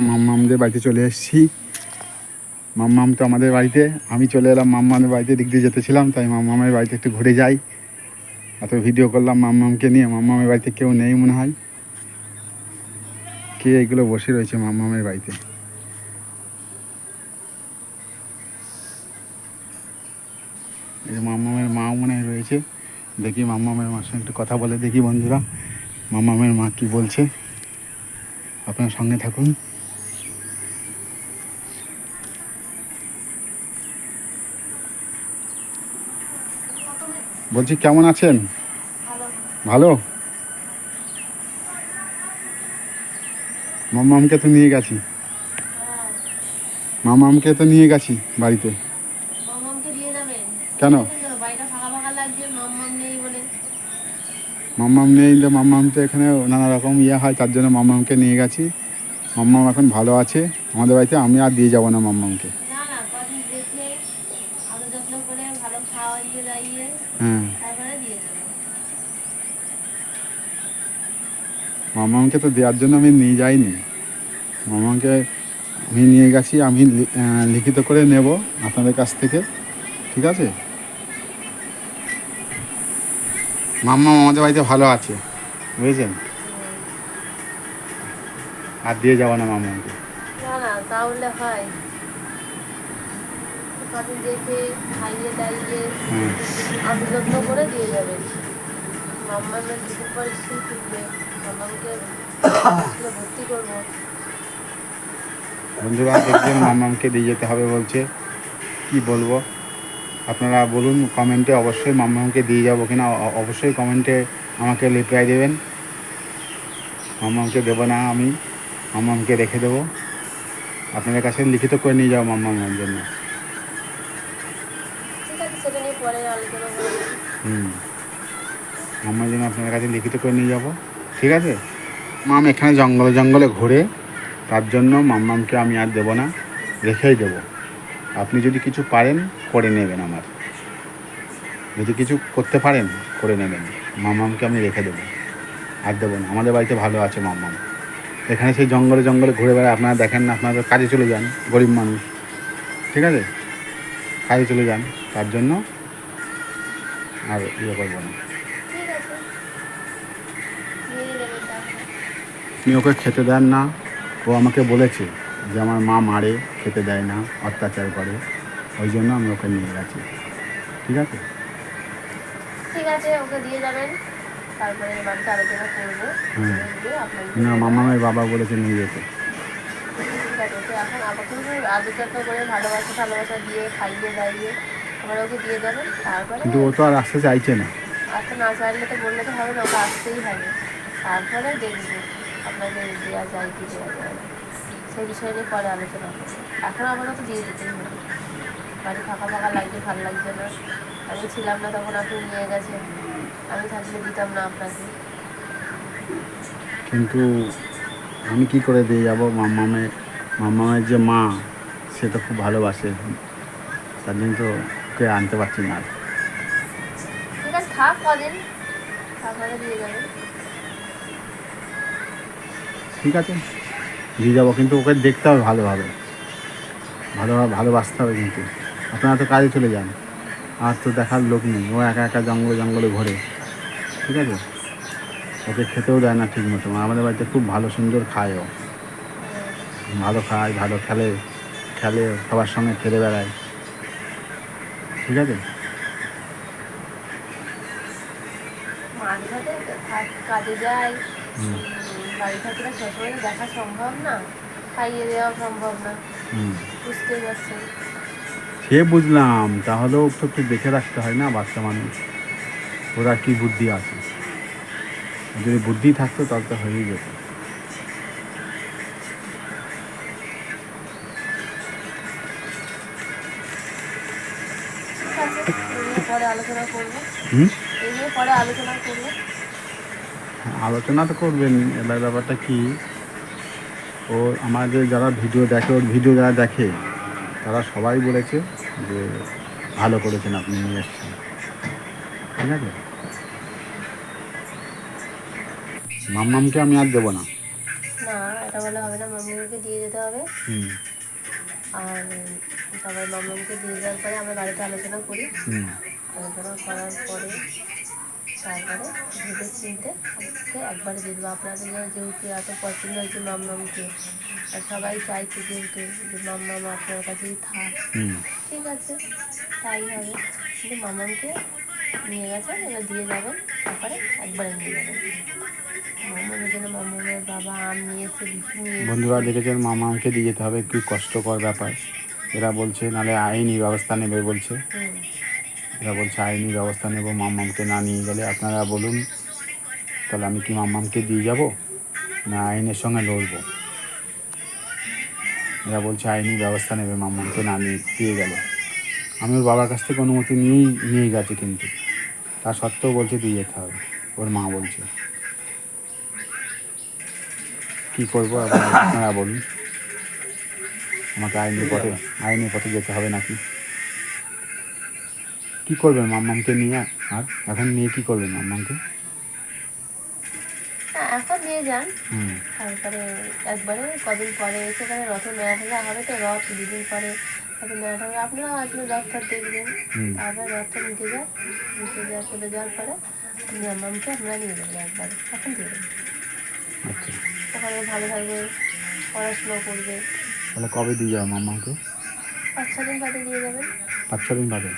মাম্মামদের বাড়িতে চলে এসেছি। মাম্মাম তো আমাদের বাড়িতে। আমি চলে এলাম মাম্মামের বাড়িতে। দিক দিয়ে যেতেছিলাম, তাই মাম্মামের বাড়িতে একটু ঘুরে যাই। এত ভিডিও করলাম মাম্মামকে নিয়ে। মাম্মামের বাড়িতে কেউ নেই মনে হয়। কে এগুলো বসে রয়েছে মাম্মামের বাড়িতে? এই মাম্মামের মা মনে হয় রয়েছে। দেখি মাম্মামের মার সঙ্গে একটু কথা বলে দেখি বন্ধুরা। মাম্মামের মা কি বলছে? আপনার সঙ্গে থাকুন। বলছি কেমন আছেন? ভালো? মাম্মামকে তো নিয়ে গেছি। মাম্মামকে তো নিয়ে গেছি বাড়িতে। মামামকে কেন? মাম্মাম নেই তো মাম্মাম তো এখানে নানা রকম ইয়ে হয় তার জন্য মাম্মামকে নিয়ে গেছি। মাম্মাম এখন ভালো আছে। আমাদের বাড়িতে আমি আর দিয়ে যাব না মাম্মামকে না না কদিন দেখে আদর যত্ন করে ভালো খাওয়াইয়ে দাইয়ে হ্যাঁ তারপরে মামাকে তো দেওয়ার জন্য আমি নিয়ে যাইনি। মামাকে আমি নিয়ে গেছি, আমি লিখিত করে নেব আপনাদের কাছ থেকে, ঠিক আছে? মাম্মা আমাদের বাড়িতে ভালো আছে, বুঝেছেন? আর দিয়ে যাব না মামাকে। তাহলে হয়। কদিন দেখে খাইয়ে দাইয়ে আদর যত্ন করে দিয়ে যাবেন মাম্মামের দুদিন পরে স্কুল খুলবে মাম্মামকে স্কুলে ভর্তি করব। বন্ধুরা দেখবেন মাম্মামকে দিয়ে যেতে হবে বলছে। কি বলব? আপনারা বলুন কমেন্টে অবশ্যই মাম্মামকে দিয়ে যাব কিনা। অবশ্যই কমেন্টে আমাকে রিপ্লাই দেবেন। মাম্মামকে দেবো না আমি। মাম্মামকে রেখে দেবো। আপনাদের কাছে লিখিত করে নিয়ে যাব মাম্মামের জন্য। হুম। মাম্মার জন্য আপনাদের কাছে লিখিত করে নিয়ে যাব। ঠিক আছে? মাম এখানে জঙ্গলে জঙ্গলে ঘুরে। তার জন্য মাম্মামকে আমি আর দেবো না, রেখেই দেবো। আপনি যদি কিছু পারেন, করে নেবেন আমার। যদি কিছু করতে পারেন, করে নেবেন। মাম্মামকে আমি রেখে দেবো। আর দেবো না। আমাদের বাড়িতে ভালো আছে মাম্মাম। এখানে সেই জঙ্গলে জঙ্গলে ঘুরে বেড়ায়, আপনারা দেখেন না, আপনারা কাজে চলে যান, গরিব মানুষ। ঠিক আছে? কাজে চলে যান। তার জন্য আর ইয়ে করব না। আপনি ওকে খেতে দেন না। ও আমাকে বলেছে যে আমার মা মারে খেতে দেয় না অত্যাচার করে। ওই জন্য আমি ওকে নিয়ে গেছি। ঠিক আছে? ঠিক আছে ওকে দিয়ে যাবেন। তারপরে বাড়িতে আলোচনা করব। হুম। দিয়ে আপনাকে না মামামের বাবা বলেছে নিয়ে যেতে। ঠিক আছে এখন আপাতত আদর যত্ন করে ভালোবাসা ভালোবাসা দিয়ে খাইয়ে দাইয়ে ওকে দিয়ে দেবেন তারপরে কিন্তু ও তো আর আসতে চাইছে না। আসতে না চাইলে তো বললে তো হবে না ওকে আসতেই হবে। তারপরে দেখব দেওয়া যায় কি দেওয়া যায় সেই বিষয় নিয়ে পরে আলোচনা করব। এখন আপাতত দিয়ে দিতেই হবে। বাড়ি ফাঁকা ফাঁকা লাগছে ভালো লাগছে না। আমি ছিলাম না তখন আপনি নিয়ে গেছেন। আমি থাকলে দিতাম না আপনাকে। কিন্তু আমি কি করে দিয়ে যাব? মামামে মামামের যে মা সে তো খুব ভালোবাসে। তার জন্য তো ওকে আনতে পারছি না। ঠিক আছে থাক কদিন তারপরে দিয়ে যাবেন ঠিক আছে দিয়ে যাব কিন্তু ওকে দেখতে হবে ভালোভাবে। ভালোভাবে ভালোবাসতে হবে কিন্তু। আপনারা তো কাজে চলে যান। আর তো দেখার লোক নেই। ও একা একা জঙ্গলে জঙ্গলে ঘোরে। ঠিক আছে? ওকে খেতেও দেয় না ঠিক মতো আমাদের বাড়িতে খুব ভালো সুন্দর খায় ও। ভালো খায় ভালো খেলে খেলে সবার সঙ্গে খেলে বেড়ায়। ঠিক আছে? কাজে যাই বাড়ি থাকলে সবসময় দেখা সম্ভব না খাইয়ে দেওয়া সম্ভব না বুঝতেই পারছেন সে বুঝলাম তাহলেও তো একটু দেখে রাখতে হয় না বাচ্চা মানুষ? ওরা কি বুদ্ধি আছে? যদি বুদ্ধি থাকতো তাহলে তো হয়েই যেত। আছে পরে আলোচনা করব। এই নিয়ে পরে আলোচনা করব। আলোচনা তো করবেন এবার ব্যাপারটা কি? ও আমাদের যারা ভিডিও দেখে ওর ভিডিও যারা দেখে তারা সবাই বলেছে যে ভালো করেছেন আপনি নিয়ে এসছেন। ঠিক আছে? মাম্মামকে আমি আর দেবো না। না এটা বলা হবে না দিয়ে যেতে হবে। হুম। আর তারপরে মামাকে দিয়ে যাওয়ার পরে আমরা বাড়িতে আলোচনা করি। আলোচনা করার পরে তারপরে ভেবে চিনতে আমাকে একবারে দিয়ে দেবো আপনাদের যেহেতু এত পছন্দ হয়েছে মাম্মামকে আর সবাই চাইছে যেহেতু যে মাম্মাম আপনার কাছেই থাক। ঠিক আছে তাই হবে। কিন্তু মামামকে নিয়ে গেছেন এবার দিয়ে যাবেন তারপরে একবারে নিয়ে যাবেন। মামামের জন্য মামামের বাবা আম নিয়ে এসে লিচু নিয়ে বন্ধুরা দেখেছেন মামাকে দিয়ে যেতে হবে একটু কষ্টকর ব্যাপার। এরা বলছে নালে আইনি ব্যবস্থা নেবে বলছে। এরা বলছে আইনি ব্যবস্থা নেব মাম্মামকে না নিয়ে গেলে আপনারা বলুন তাহলে আমি কি মাম্মামকে দিয়ে যাব না আইনের সঙ্গে লড়বো? এরা বলছে আইনি ব্যবস্থা নেবে মাম্মামকে না নিয়ে দিয়ে গেলে। আমি ওর বাবার কাছ থেকে অনুমতি নিয়েই নিয়ে গেছে কিন্তু। তা সত্ত্বেও বলছে দিয়ে যেতে হবে। ওর মা বলছে। কি করব? আপনারা বলুন। আমাকে আইনি পথে আইনি পথে যেতে হবে নাকি? কি করবেন মাম্মামকে নিয়ে? আর এখন নিয়ে কি করবেন মাম্মামকে? হ্যাঁ এখন নিয়ে যান। হুম। তারপরে একবারে কদিন পরে এসে এখানে রথের মেলা ঠেলা হবে তো রথ দুদিন পরে রথের মেলা ঠেলা আপনারা রথ দেখবেন। রথটা নিতে যান। নিতে যাওয়া চলে যাওয়ার পরে মামামকে আপনারা নিয়ে যাবেন একবারে। তখন দিয়ে দেবেন আচ্ছা। ওখানে ভালো থাকবে পড়াশোনা করবে। তাহলে কবে দিয়ে যাব মাম্মামকে পাঁচ ছ দিন বাদে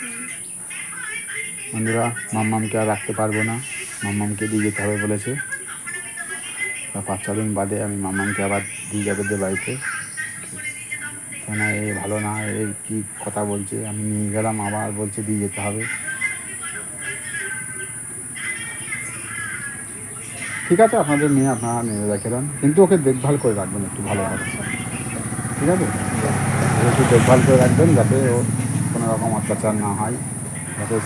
বন্ধুরা মাম্মামকে আর রাখতে পারব না। মাম্মামকে দিয়ে যেতে হবে বলেছে। পাঁচ ছ দিন বাদে আমি মাম্মামকে আবার দিয়ে যাবে যে বাড়িতে। কেন এ ভালো না এ কি কথা বলছে? আমি নিয়ে গেলাম আবার বলছে দিয়ে যেতে হবে। ঠিক আছে আপনাদের মেয়ে আপনারা নিয়ে রেখে দেন কিন্তু ওকে দেখভাল করে রাখবেন একটু ভালো ভালোভাবে ঠিক আছে? একটু দেখভাল করে রাখবেন যাতে ও কোনো রকম অত্যাচার না হয়, যাতে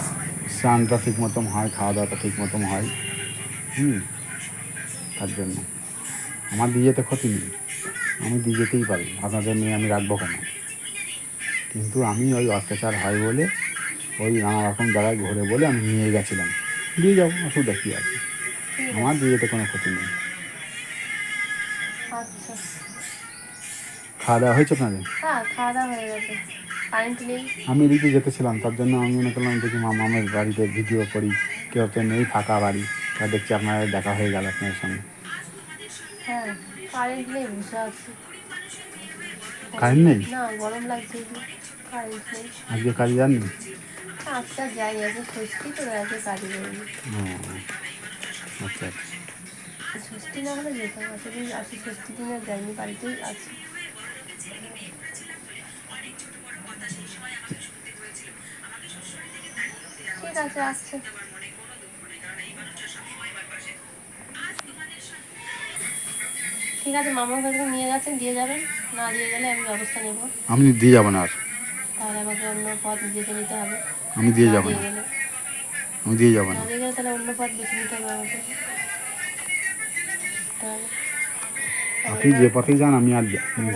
স্নানটা ঠিক মতন হয় খাওয়া দাওয়াটা ঠিক মতন হয়। হুম, তার জন্য। আমার দিয়ে যেতে ক্ষতি নেই। আমি দিয়ে যেতেই পারি। আপনাদের মেয়ে আমি রাখব কেন? কিন্তু আমি ওই অত্যাচার হয় বলে, ওই নানা রকম জায়গায় ঘুরে বলে আমি নিয়ে গেছিলাম। দিয়ে যাব অসুবিধা কী আছে। আমার দিয়ে যেতে কোনো ক্ষতি নেই। আচ্ছা। খাওয়া দাওয়া হয়েছে আপনাদের? হ্যাঁ খাওয়া দাওয়া হয়ে গেছে। কারেন্ট নেই। আমি এদিকে যেতেছিলাম তার জন্য আমি মনে করলাম দেখি মামামের বাড়িতে ভিডিও করি কেউ তো নেই ফাঁকা বাড়ি তা দেখছি আপনার দেখা হয়ে গেল আপনার সঙ্গে হ্যাঁ কারেন্ট নেই বসে আছি। কারেন্ট নেই? না গরম লাগছে কারেন্ট নেই। আজকে কাজে যাননি? আজকাল যাই আছে ষষ্ঠী তো আছে কাজে যাইনি। ও আচ্ছা আচ্ছা। ষষ্ঠী না হলে যেতাম আসলে আজকে ষষ্ঠী দিনে যাইনি বাড়িতেই আছি। ঠিক আছে আসছে। ঠিক আছে মামার কাছে নিয়ে গেছেন দিয়ে যাবেন। না দিয়ে গেলে আমি ব্যবস্থা নেব। আপনি দিয়ে যাবেন আর। তাহলে আমাকে অন্য পথ বেছে নিতে হবে। আমি দিয়ে যাব দিয়ে না। আমি দিয়ে যাব না। না দিয়ে গেলে তাহলে অন্য পথ বেছে নিতে হবে আমাকে। তাহলে আপনি যে পথেই যান আমি আর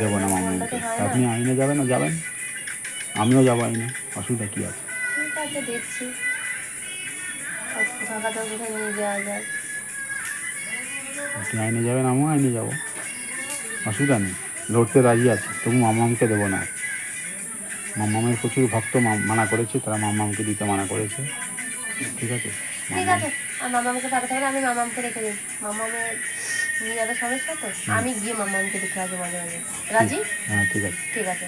যাব না মামাকে আপনি আইনে যাবেন না যাবেন? আমিও যাব আইনে অসুবিধা কী আছে? দেখছি। আপনি আইনে যাবেন আমিও আইনে যাব। অসুবিধা নেই লড়তে রাজি আছে তবু মামামকে দেবো না মামামের প্রচুর ভক্ত মানা করেছে তারা মামামকে দিতে মানা করেছে। ঠিক আছে? ঠিক আছে আর মামাকে পাঠাতে হবে আমি মামামকে রেখে দিই মামামের নিয়ে যাবে সমস্যা তো আমি গিয়ে মামামকে দেখে আসব মাঝে মাঝে। রাজি? হ্যাঁ ঠিক আছে। ঠিক আছে।